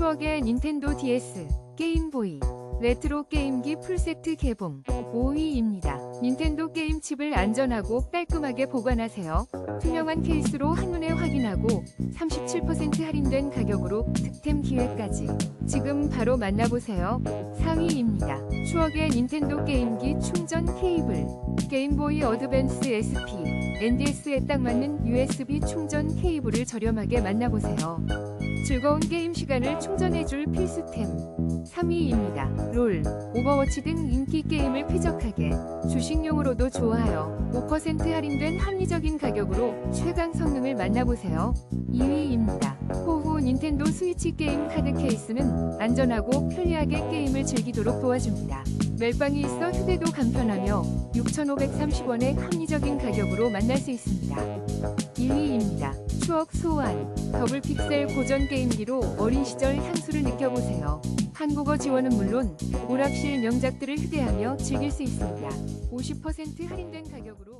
추억의 닌텐도 DS, 게임보이, 레트로 게임기 풀세트 개봉 5위입니다. 닌텐도 게임 칩을 안전하고 깔끔하게 보관하세요. 투명한 케이스로 한눈에 확인하고 37% 할인된 가격으로 득템 기회까지 지금 바로 만나보세요. 4위입니다. 추억의 닌텐도 게임기 충전 케이블 게임보이 어드밴스 SP NDS에 딱 맞는 USB 충전 케이블을 저렴하게 만나보세요. 즐거운 게임 시간을 충전해줄 필수템 3위입니다. 롤, 오버워치 등 인기 게임을 쾌적하게 주식용으로도 좋아요. 5% 할인된 합리적인 가격으로 최강 성능을 만나보세요. 2위입니다. 호후 닌텐도 스위치 게임 카드 케이스는 안전하고 편리하게 게임을 즐기도록 도와줍니다. 멜빵이 있어 휴대도 간편하며 6,530원의 합리적인 가격으로 만날 수 있습니다. 1위입니다. 추억 소환 더블 픽셀 고전 게임기로 어린 시절 향수를 느껴보세요. 한국어 지원은 물론 오락실 명작들을 휴대하며 즐길 수 있습니다. 50% 할인된 가격으로